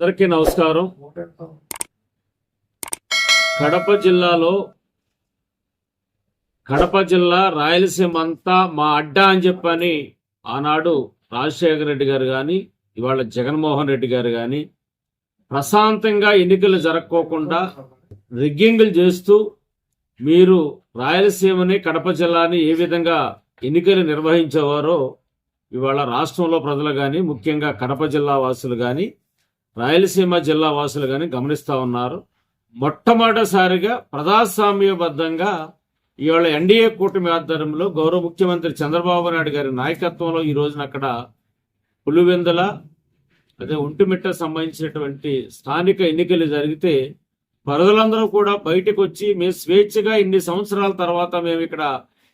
అందరికీ నమస్కారం. కడప జిల్లాలో కడప జిల్లా రాయలసీమ అంతా మా అడ్డా అని చెప్పని ఆనాడు రాజశేఖర రెడ్డి గారు కానీ ఇవాళ జగన్మోహన్ రెడ్డి గారు కానీ ప్రశాంతంగా ఎన్నికలు జరగకోకుండా రిగ్గింగ్లు చేస్తూ మీరు రాయలసీమని కడప జిల్లాని ఏ విధంగా ఎన్నికలు నిర్వహించేవారో ఇవాళ రాష్ట్రంలో ప్రజలు కానీ ముఖ్యంగా కడప జిల్లా వాసులు కానీ రాయలసీమ జిల్లా వాసులు కానీ గమనిస్తా ఉన్నారు. మొట్టమొదటిసారిగా ప్రజాస్వామ్యబద్ధంగా ఇవాళ ఎన్డీఏ కూటమి ఆధ్వర్యంలో గౌరవ ముఖ్యమంత్రి చంద్రబాబు నాయుడు గారి నాయకత్వంలో ఈ రోజున అక్కడ పులివెందుల అదే ఒంటిమిట్ట సంబంధించినటువంటి స్థానిక ఎన్నికలు జరిగితే ప్రజలందరూ కూడా బయటకు వచ్చి మేము స్వేచ్ఛగా ఇన్ని సంవత్సరాల తర్వాత మేము ఇక్కడ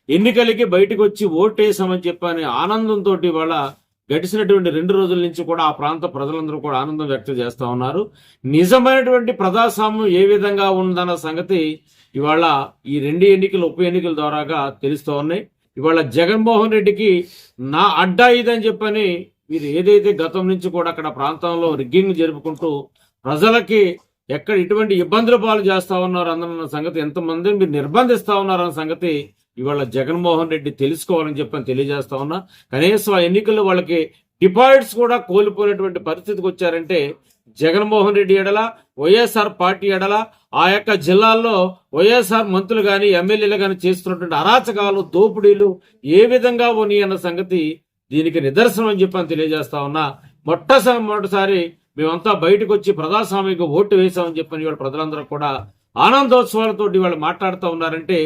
ఎన్నికలకి బయటకు వచ్చి ఓటేసామని చెప్పని ఆనందంతో ఇవాళ గడిచినటువంటి రెండు రోజుల నుంచి కూడా ఆ ప్రాంత ప్రజలందరూ కూడా ఆనందం వ్యక్తం చేస్తూ ఉన్నారు. నిజమైనటువంటి ప్రజాస్వామ్యం ఏ విధంగా ఉందన్న సంగతి ఇవాళ ఈ రెండు ఎన్నికలు ఉప ఎన్నికల ద్వారాగా తెలుస్తూ ఉన్నాయి. ఇవాళ జగన్మోహన్ రెడ్డికి నా అడ్డా ఇదని చెప్పని మీరు ఏదైతే గతం నుంచి కూడా అక్కడ ప్రాంతంలో రిగ్గింగ్ జరుపుకుంటూ ప్రజలకి ఎక్కడ ఇటువంటి ఇబ్బందులు పాలు చేస్తా ఉన్నారు అన్న సంగతి ఎంతమందిని మీరు నిర్బంధిస్తా ఉన్నారన్న సంగతి ఇవాళ జగన్మోహన్ రెడ్డి తెలుసుకోవాలని చెప్పని తెలియజేస్తా ఉన్నా. కనీసం ఆ ఎన్నికల్లో వాళ్ళకి డిపాజిట్స్ కూడా కోల్పోయినటువంటి పరిస్థితికి వచ్చారంటే జగన్మోహన్ రెడ్డి ఎడల వైఎస్ఆర్ పార్టీ ఎడల ఆ యొక్క జిల్లాల్లో వైఎస్ఆర్ మంత్రులు కానీ ఎమ్మెల్యేలు కానీ చేస్తున్నటువంటి అరాచకాలు దోపిడీలు ఏ విధంగా ఉన్నాయి అన్న సంగతి దీనికి నిదర్శనం అని చెప్పని తెలియజేస్తా ఉన్నా. మొట్టసారి మొదటిసారి మేమంతా బయటకు వచ్చి ప్రజాస్వామికి ఓటు వేశామని చెప్పని ఇవాళ ప్రజలందరూ కూడా ఆనందోత్సవాలతో వాళ్ళు మాట్లాడుతూ ఉన్నారంటే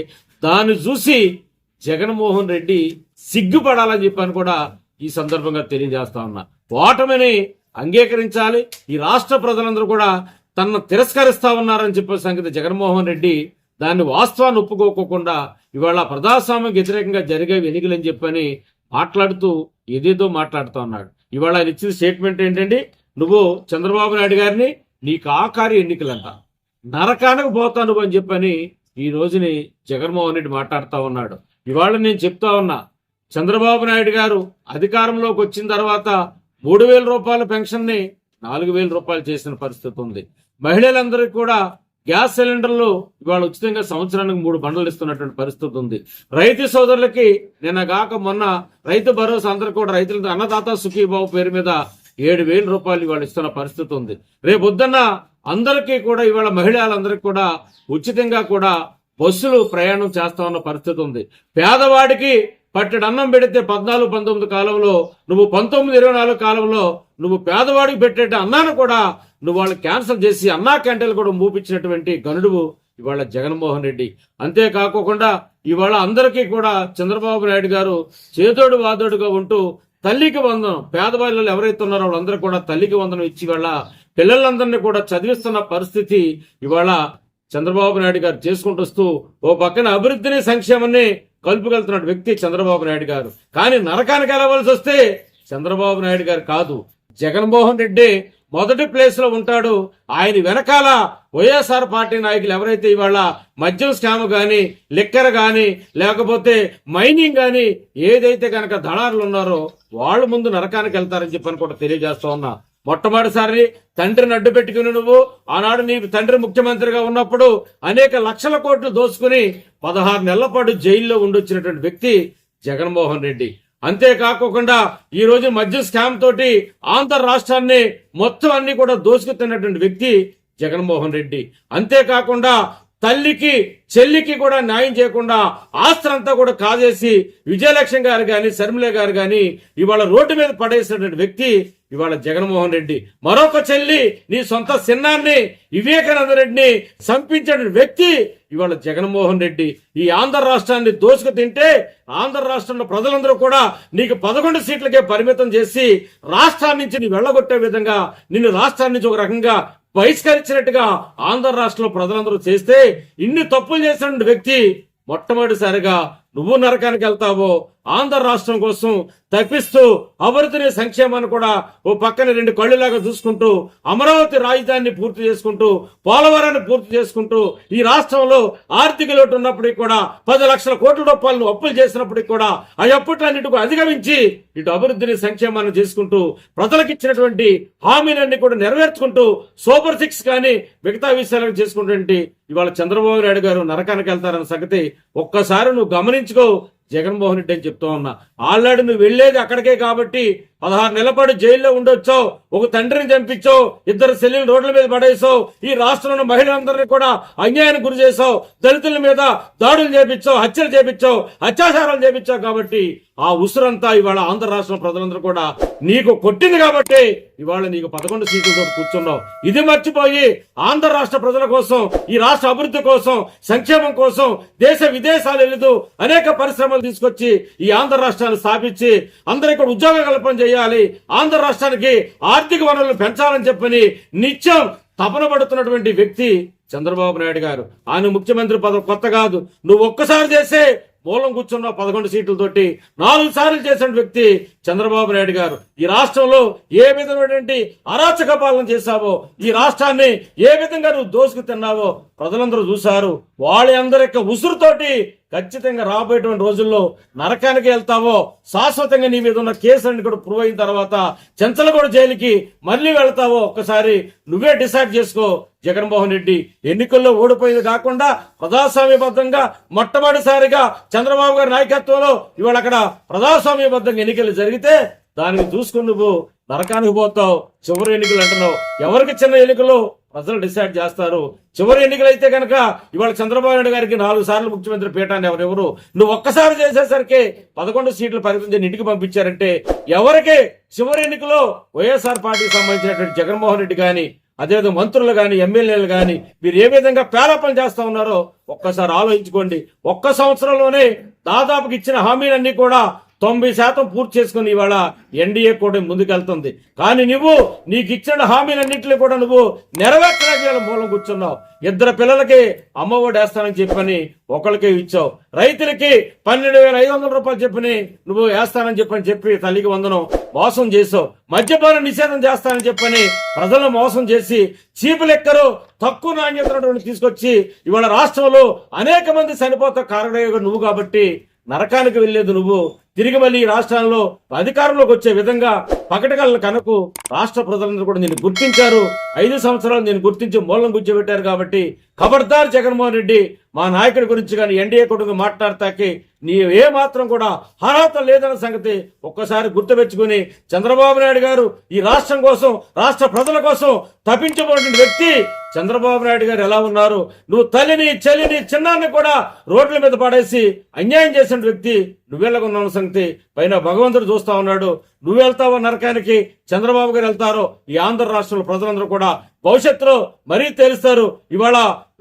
దాన్ని చూసి జగన్మోహన్ రెడ్డి సిగ్గుపడాలని చెప్పని కూడా ఈ సందర్భంగా తెలియజేస్తా ఉన్నా. ఓటమిని అంగీకరించాలి. ఈ రాష్ట్ర ప్రజలందరూ కూడా తనను తిరస్కరిస్తా ఉన్నారని చెప్పే సంగతి జగన్మోహన్ రెడ్డి దాన్ని వాస్తవాన్ని ఒప్పుకోకుండా ఇవాళ ప్రజాస్వామ్యం వ్యతిరేకంగా జరిగే ఎన్నికలని చెప్పని మాట్లాడుతూ ఏదేదో మాట్లాడుతూ ఉన్నాడు. ఇవాళ ఆయన ఇచ్చిన స్టేట్మెంట్ ఏంటండి? నువ్వు చంద్రబాబు నాయుడు గారిని నీకు ఆకారి ఎన్నికలంట. నరకానికి పోతాను అని చెప్పని ఈ రోజుని జగన్మోహన్ రెడ్డి మాట్లాడుతూ ఉన్నాడు. ఇవాళ నేను చెప్తా ఉన్నా చంద్రబాబు నాయుడు గారు అధికారంలోకి వచ్చిన తర్వాత మూడు వేల రూపాయల పెన్షన్ని నాలుగు వేల రూపాయలు చేసిన పరిస్థితి ఉంది. మహిళలందరికీ కూడా గ్యాస్ సిలిండర్లు ఇవాళ ఉచితంగా సంవత్సరానికి మూడు బండలు ఇస్తున్నటువంటి పరిస్థితి ఉంది. రైతు సోదరులకి నిన్న గాక మొన్న రైతు భరోసా అందరూ కూడా రైతులతో అన్నదాత సుఖీబాబు పేరు మీద ఏడు వేల రూపాయలు ఇవాళ ఇస్తున్న పరిస్థితి ఉంది. రేపు అందరికీ కూడా ఇవాళ మహిళలందరికీ కూడా ఉచితంగా కూడా బస్సులు ప్రయాణం చేస్తా ఉన్న పరిస్థితి ఉంది. పేదవాడికి పట్టెడు అన్నం పెడితే పద్నాలుగు పంతొమ్మిది కాలంలో నువ్వు పంతొమ్మిది ఇరవై నాలుగు కాలంలో నువ్వు పేదవాడికి పెట్టే అన్నాను కూడా నువ్వు వాళ్ళు క్యాన్సిల్ చేసి అన్నా క్యాంటీన్లు కూడా మూపించినటువంటి గనుడువు ఇవాళ జగన్మోహన్ రెడ్డి. అంతేకాకుండా ఇవాళ అందరికీ కూడా చంద్రబాబు నాయుడు గారు చేదోడు వాదోడుగా ఉంటూ తల్లికి వందనం పేదవాళ్ళు ఎవరైతే ఉన్నారో వాళ్ళందరూ కూడా తల్లికి వందనం ఇచ్చి వాళ్ళ పిల్లలందరినీ కూడా చదివిస్తున్న పరిస్థితి ఇవాళ చంద్రబాబు నాయుడు గారు చేసుకుంటూ వస్తూ ఓ పక్కన అభివృద్ధిని సంక్షేమాన్ని కలుపుకెళ్తున్న వ్యక్తి చంద్రబాబు నాయుడు గారు. కానీ నరకానికి వెళ్ళవలసి వస్తే చంద్రబాబు నాయుడు గారు కాదు. జగన్మోహన్ రెడ్డి మొదటి ప్లేస్లో ఉంటాడు. ఆయన వెనకాల వైఎస్ఆర్ పార్టీ నాయకులు ఎవరైతే ఇవాళ మద్యం స్కామ్ కానీ లిక్కర్ కానీ లేకపోతే మైనింగ్ కానీ ఏదైతే కనుక దళారులు ఉన్నారో వాళ్ళు ముందు నరకానికి వెళ్తారని చెప్పని కూడా తెలియజేస్తా ఉన్నా. మొట్టమొదటిసారి తండ్రిని అడ్డు పెట్టుకుని నువ్వు. ఆనాడు నీ తండ్రి ముఖ్యమంత్రిగా ఉన్నప్పుడు అనేక లక్షల కోట్లు దోసుకుని పదహారు నెలల పాటు జైల్లో ఉండొచ్చినటువంటి వ్యక్తి జగన్మోహన్ రెడ్డి. అంతేకాకుండా ఈ రోజు మధ్య స్కామ్ తోటి ఆంధ్ర రాష్ట్రాన్ని మొత్తం అన్ని కూడా దోసుకుతున్నటువంటి వ్యక్తి జగన్మోహన్ రెడ్డి. అంతేకాకుండా తల్లికి చెల్లికి కూడా న్యాయం చేయకుండా ఆస్త్రంతా కూడా కాజేసి విజయలక్ష్మి గారు గాని శర్మిల గారు గాని ఇవాళ రోడ్డు మీద పడేసినటువంటి వ్యక్తి ఇవాళ జగన్మోహన్ రెడ్డి మరొక చెల్లి నీ సొంత సిన్నాన్ని వివేకానంద రెడ్డిని సంపించిన వ్యక్తి ఇవాళ జగన్మోహన్ రెడ్డి. ఈ ఆంధ్ర రాష్ట్రాన్ని దోసుకు తింటే ఆంధ్ర రాష్ట్రంలో ప్రజలందరూ కూడా నీకు పదకొండు సీట్లకే పరిమితం చేసి రాష్ట్రాన్ని నుంచి నీ వెళ్ళగొట్టే విధంగా నిన్ను రాష్ట్రాన్ని నుంచి ఒక రకంగా బహిష్కరించినట్టుగా ఆంధ్ర రాష్ట్రంలో ప్రజలందరూ చేస్తే ఇన్ని తప్పులు చేసిన వ్యక్తి మొట్టమొదటిసారిగా నువ్వు నరకానికి వెళ్తావో ఆంధ్ర రాష్ట్రం కోసం తప్పిస్తూ అభివృద్ధిని సంక్షేమాన్ని కూడా ఓ పక్కన రెండు కళ్ళులాగా చూసుకుంటూ అమరావతి రాజధానిని పూర్తి చేసుకుంటూ పోలవరాన్ని పూర్తి చేసుకుంటూ ఈ రాష్ట్రంలో ఆర్థిక లోటు ఉన్నప్పటికీ కూడా పది లక్షల కోట్ల రూపాయలను అప్పులు చేసినప్పటికీ కూడా ఆ అప్పులన్నిటికీ అధిగమించి ఇటు అభివృద్ధిని సంక్షేమాన్ని చేసుకుంటూ ప్రజలకు ఇచ్చినటువంటి హామీలన్నీ కూడా నెరవేర్చుకుంటూ సూపర్ సిక్స్ కానీ మిగతా విషయాలను చేసుకుంటుంటే ఇవాళ చంద్రబాబు నాయుడు గారు నరకానికి వెళ్తారన్న సంగతి ఒక్కసారి నువ్వు గమనించుకో. జగన్మోహన్ రెడ్డి అని చెప్తా ఉన్నా. ఆల్రెడీ నువ్వు వెళ్ళేది అక్కడికే కాబట్టి పదహారు నెలల పాటు జైల్లో ఉండొచ్చో ఒక తండ్రిని చంపించో ఇద్దరు సెల్లిని రోడ్ల మీద పడేసావు ఈ రాష్ట్రంలో మహిళలందరినీ కూడా అన్యాయానికి గురి చేసావు దళితుల మీద దాడులు చేపించావు హత్యలు చేపించావు అత్యాచారాలు చేపించావు కాబట్టి ఆ ఉసురంతా ఇవాళ ఆంధ్ర రాష్ట్ర ప్రజలందరూ కూడా నీకు కొట్టింది కాబట్టి ఇవాళ నీకు పదకొండు సీట్లతో కూర్చున్నావు. ఇది మర్చిపోయి ఆంధ్ర రాష్ట్ర ప్రజల కోసం ఈ రాష్ట్ర అభివృద్ధి కోసం సంక్షేమం కోసం దేశ విదేశాలు వెళుతూ అనేక పరిశ్రమలు తీసుకొచ్చి ఈ ఆంధ్ర రాష్ట్రాన్ని స్థాపించి అందరూ కూడా ఉద్యోగ కల్పన చేయాలి. ఆంధ్ర రాష్ట్రానికి ఆర్థిక వనరులు పెంచాలని చెప్పని నిత్యం తపన పడుతున్నటువంటి వ్యక్తి చంద్రబాబు నాయుడు గారు. ఆయన ముఖ్యమంత్రి పదవి కొత్త కాదు. నువ్వు ఒక్కసారి చేసే మూలం కూర్చున్న పదకొండు సీట్లతోటి నాలుగు సార్లు చేసిన వ్యక్తి చంద్రబాబు నాయుడు గారు. ఈ రాష్ట్రంలో ఏ విధమైనటువంటి అరాచక పాలన చేశావో ఈ రాష్ట్రాన్ని ఏ విధంగా నువ్వు దోసుకు తిన్నావో ప్రజలందరూ చూశారు. వాళ్ళ అందరి యొక్క ఉసురుతోటి ఖచ్చితంగా రాబోయేటువంటి రోజుల్లో నరకానికి వెళ్తావో శాశ్వతంగా నీ మీద ఉన్న కేసులన్నీ కూడా ప్రూవ్ అయిన తర్వాత చెంచలగూడ జైలుకి మళ్ళీ వెళ్తావో ఒక్కసారి నువ్వే డిసైడ్ చేసుకో. జగన్మోహన్ రెడ్డి ఎన్నికల్లో ఓడిపోయింది కాకుండా ప్రజాస్వామ్యబద్ధంగా మొట్టమొదటిసారిగా చంద్రబాబు గారి నాయకత్వంలో ఇవాళ అక్కడ ప్రజాస్వామ్యబద్ధంగా ఎన్నికలు జరిగితే దానికి చూసుకుని నువ్వు నరకానికి పోతావు చివరి ఎన్నికలు అంటున్నావు. ఎవరికి చిన్న ఎన్నికలు? ప్రజలు డిసైడ్ చేస్తారు. చివరి ఎన్నికలు అయితే కనుక ఇవాళ చంద్రబాబు నాయుడు గారికి నాలుగు సార్లు ముఖ్యమంత్రి పీఠాన్ని ఎవరెవరు? నువ్వు ఒక్కసారి చేసేసరికి పదకొండు సీట్లు పరిమితి ఇంటికి పంపించారంటే ఎవరికి? చివరి ఎన్నికలో వైఎస్ఆర్ పార్టీకి సంబంధించినటువంటి జగన్మోహన్ రెడ్డి కానీ అదేవిధంగా మంత్రులు కానీ ఎమ్మెల్యేలు కానీ మీరు ఏ విధంగా పేరాపన చేస్తూ ఉన్నారో ఒక్కసారి ఆలోచించుకోండి. ఒక్క సంవత్సరంలోనే దాదాపుకి ఇచ్చిన హామీలన్నీ కూడా తొంభై శాతం పూర్తి చేసుకుని ఇవాళ ఎన్డీఏ కూడా ముందుకెళ్తుంది. కానీ నువ్వు నీకు ఇచ్చిన హామీలన్నింటినీ కూడా నువ్వు నెరవేర్చడానికి మూలం కూర్చున్నావు. ఇద్దరు పిల్లలకి అమ్మఒడి వేస్తానని చెప్పని ఒకరికే ఇచ్చావు. రైతులకి పన్నెండు వేల ఐదు వందల రూపాయలు చెప్పని నువ్వు వేస్తానని చెప్పని చెప్పి తల్లికి వందనం మోసం చేసావు మద్యపాన నిషేధం చేస్తానని చెప్పని ప్రజలను మోసం చేసి చీపు లెక్కరు తక్కువ నాణ్యతను తీసుకొచ్చి ఇవాళ రాష్ట్రంలో అనేక మంది చనిపోతా కారణం నువ్వు కాబట్టి నరకానికి వెళ్ళేది నువ్వు. తిరిగి మళ్ళీ ఈ రాష్ట్రాల్లో అధికారంలోకి వచ్చే విధంగా పకటకల కనుకు రాష్ట్ర ప్రజలందరూ కూడా నేను గుర్తించారు. ఐదు సంవత్సరాలు నేను గుర్తించి మూలం కూర్చోబెట్టారు కాబట్టి ఖబర్దార్ జగన్మోహన్ రెడ్డి మా నాయకుడి గురించి కానీ ఎన్డీఏ కొడుకు మాట్లాడతాకి నీ ఏ మాత్రం కూడా అర్హత లేదన్న సంగతి ఒక్కసారి గుర్తుపెట్టుకుని చంద్రబాబు నాయుడు గారు ఈ రాష్ట్రం కోసం రాష్ట్ర ప్రజల కోసం తప్పించబడిన వ్యక్తి చంద్రబాబు నాయుడు గారు ఎలా ఉన్నారు? నువ్వు తల్లిని చెల్లిని చిన్నాన్ని కూడా రోడ్ల మీద పడేసి అన్యాయం చేసిన వ్యక్తి నువ్వెళ్ళకున్న సంగతి పైన భగవంతుడు చూస్తా ఉన్నాడు. నువ్వు వెళ్తావో నరకానికి? చంద్రబాబు గారు వెళ్తారో ఈ ఆంధ్ర రాష్ట్రంలో ప్రజలందరూ కూడా భవిష్యత్తులో మరీ తేలుస్తారు. ఇవాళ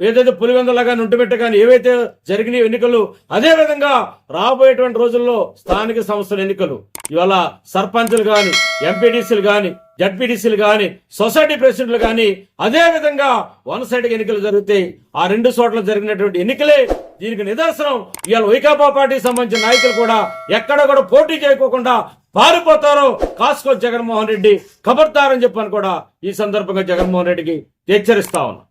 ఏదైతే పులివెందలాగా నుంటిబెట్ట కానీ ఏవైతే జరిగిన ఎన్నికలు అదే విధంగా రాబోయేటువంటి రోజుల్లో స్థానిక సంస్థల ఎన్నికలు. ఇవాళ సర్పంచులు కానీ ఎంపీడీసీలు కానీ జడ్పీటీసీలు కానీ సొసైటీ ప్రెసిడెంట్లు కానీ అదే విధంగా వన్ సైడ్ ఎన్నికలు జరుగుతాయి. ఆ రెండు చోట్ల జరిగినటువంటి ఎన్నికలే దీనికి నిదర్శనం ఇవాళ వైకాపా పార్టీకి సంబంధించిన నాయకులు కూడా ఎక్కడ కూడా పోటీ చేయకోకుండా పారిపోతారు కాసుకో జగన్మోహన్ రెడ్డి ఖబర్దారని చెప్పని కూడా ఈ సందర్భంగా జగన్మోహన్ రెడ్డికి హెచ్చరిస్తా ఉన్నా.